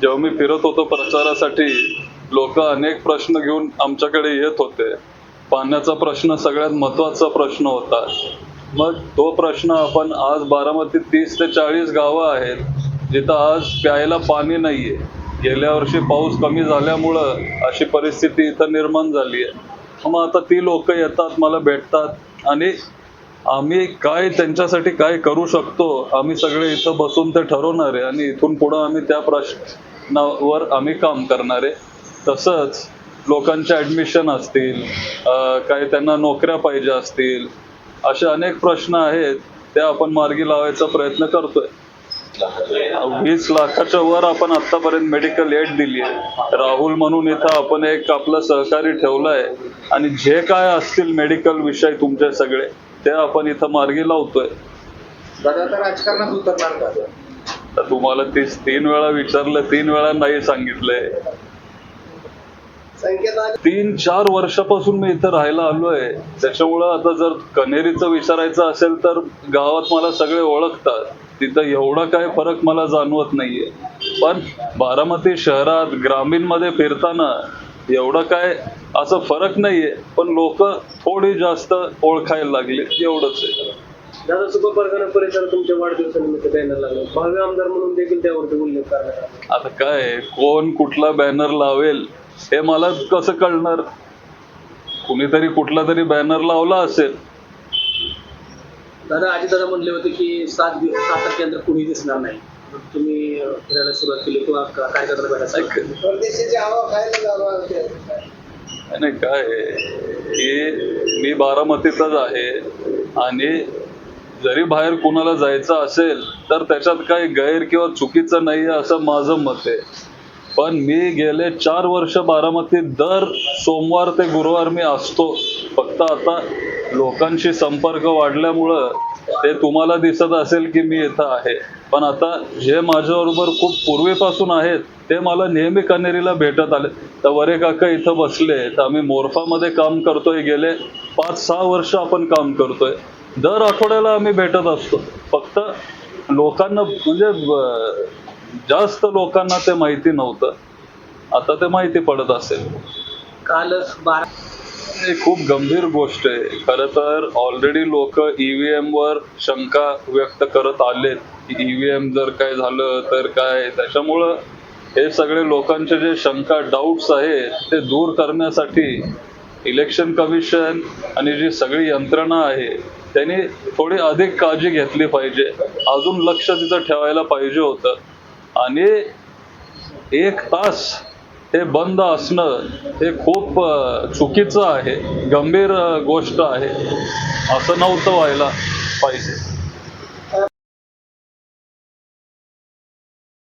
जेव्हा मी फिरत होतो प्रचारासाठी लोक अनेक प्रश्न घेऊन आमच्याकडे येत होते. पाण्याचा प्रश्न सगळ्यात महत्त्वाचा प्रश्न होता. मग तो प्रश्न आपण आज बारामती तीस ते चाळीस गावं आहेत जिथं आज प्यायला पाणी नाहीये. गेल्या वर्षी पाऊस कमी झाल्यामुळं अशी परिस्थिती इथं निर्माण झाली आहे मग आता ती लोक येतात मला भेटतात आणि आम्ही काय त्यांच्यासाठी काय करू शकतो आम्ही सगळे इथं बसून ते ठरवणार आहे आणि इथून पुढं आम्ही त्या प्रश्न वर आम्ही काम करणार. आहे तसंच लोकांचे ऍडमिशन असतील काही त्यांना नोकऱ्या पाहिजे असतील असे अनेक प्रश्न आहेत ते आपण मार्गी लावायचा प्रयत्न करतोय. वीस लाखाच्या वर आपण आतापर्यंत मेडिकल एड दिली आहे राहुल म्हणून इथं आपण एक आपलं सहकारी ठेवलंय. आणि जे काय असतील मेडिकल विषय तुमचे सगळे ते आपण इथं मार्गी लावतोय. राजकारणात उतरणार का? आता तुम्हाला तेच तीन वेळा विचारलं तीन वेळा नाही सांगितलंय. तीन चार वर्षापासून मी इथं राहायला आलोय. त्याच्यामुळं आता जर कनेरीचं विचारायचं असेल तर गावात मला सगळे ओळखतात. तिथं एवढा काय फरक मला जाणवत नाहीये. पण बारामती शहरात ग्रामीणमध्ये फिरताना एवढं काय असं फरक नाहीये. पण लोक थोडी जास्त ओळखायला लागले एवढंच आहे. दादा सुपर परगणा परिसर तुमच्या वाढदिवसानिमित्त बॅनर लागले. भावी आमदार म्हणून देखील त्यावरती उल्लेख करण्यात आला. आता काय कोण कुठला बॅनर लावेल हे मला कसं कळणार? कुणीतरी कुठला तरी बॅनर लावला असेल. दादा आजी दादा म्हणले होते की सात दिवस सात तारखेनंतर कुणी दिसणार नाही. मग तुम्ही अं, फिरायला सुरुवात केली किंवा का- कार्यकर्त्याला भेटायला सुरुवात केली. परदेशाची हवा खायला जावा नाही काय आहे की मी बारामतीतच आहे आणि जरी बाहेर कुणाला जायचं असेल तर त्याच्यात काही गैर किंवा चुकीचं नाही आहे असं माझं मत आहे. पण मी गेले चार वर्ष बारामतीत दर सोमवार ते गुरुवार मी असतो. फक्त आता लोकांशी संपर्क वाढल्यामुळं ते तुम्हाला दिसत असेल की मी इथं आहे. पण आता जे माझ्याबरोबर खूप पूर्वीपासून आहेत ते मला नेहमी कनेरीला भेटत आले. तर वरे काका इथं बसले तर आम्ही मोर्फामध्ये काम करतोय गेले पाच सहा वर्ष आपण काम करतोय. दर आठवड्याला आम्ही भेटत असतो. फक्त लोकांना म्हणजे जास्त लोकांना ते माहिती नव्हतं. आता ते माहिती पडत असेल. काल बारा ही खूप गंभीर गोष्ट आहे. खरं तर ऑलरेडी लोक ईव्हीएम वर शंका व्यक्त करत आलेत की ईव्हीएम जर काय झालं तर काय? त्याच्यामुळं हे सगळे लोकांचे जे शंका डाऊट्स आहेत ते दूर करण्यासाठी इलेक्शन कमिशन आणि जी सगळी यंत्रणा आहे त्यांनी थोडी अधिक काळजी घेतली पाहिजे. अजून लक्ष तिथं ठेवायला पाहिजे होतं. आणि एक तास हे बंद असणं हे खूप चुकीचं आहे. गंभीर गोष्ट आहे. असं नव्हतं व्हायला पाहिजे.